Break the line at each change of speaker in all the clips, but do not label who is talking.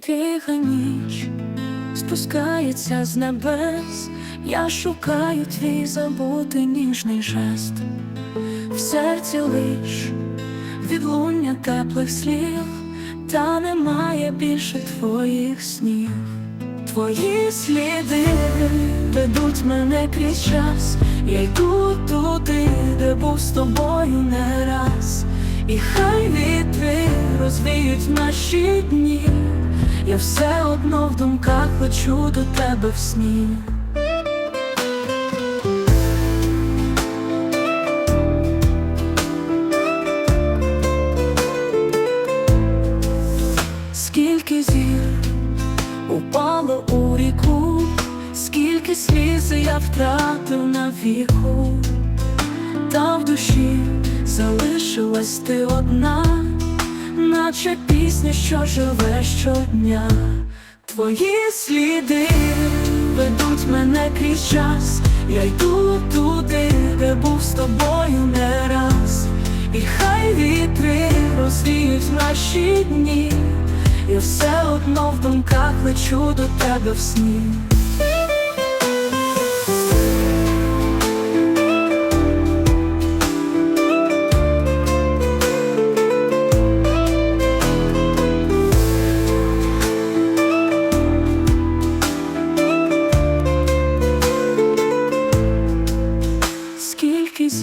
Тиха ніч спускається з небес, я шукаю твій забутий ніжний жест, в серці лиш відлуння теплих слів, та немає більше твоїх снів. Твої сліди ведуть мене крізь час, я йду туди, де був з тобою не раз, і хай вітри розвіють наші дні, я все одно в думках лечу до тебе в сні. Скільки зір упало у ріку, скільки сліз я втратив на віку, та в душі залишилась ти одна, наче пісня, що живе щодня. Твої сліди ведуть мене крізь час, я йду туди, де був з тобою не раз, і хай вітри розвіють наші дні. Я все одно в думках лечу до тебе в сні.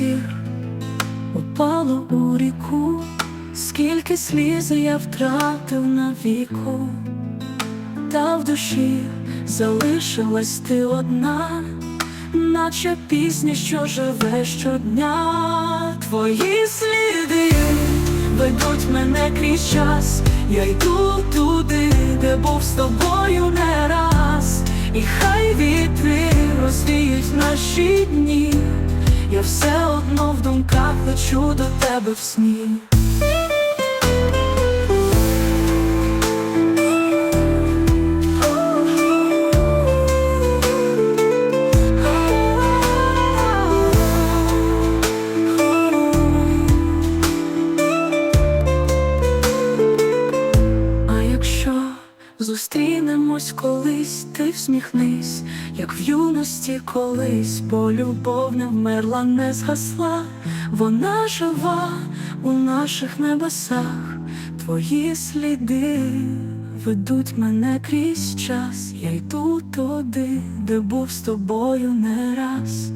Зір упало у ріку, скільки сліз я втратив на віку, та в душі залишилась ти одна, наче пісня, що живе щодня. Твої сліди ведуть мене крізь час, я йду туди, де був з тобою не раз, і хай вітри розвіють наші дні. Лечу до тебе в сні. Зустрінемось колись, ти всміхнись, як в юності колись, бо любов не вмерла, не згасла, вона жива у наших небесах, твої сліди ведуть мене крізь час, я йду туди, де був з тобою не раз,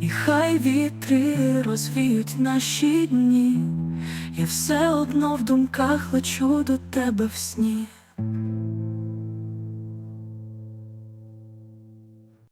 і хай вітри розвіють наші дні. Я все одно в думках лечу до тебе в сні.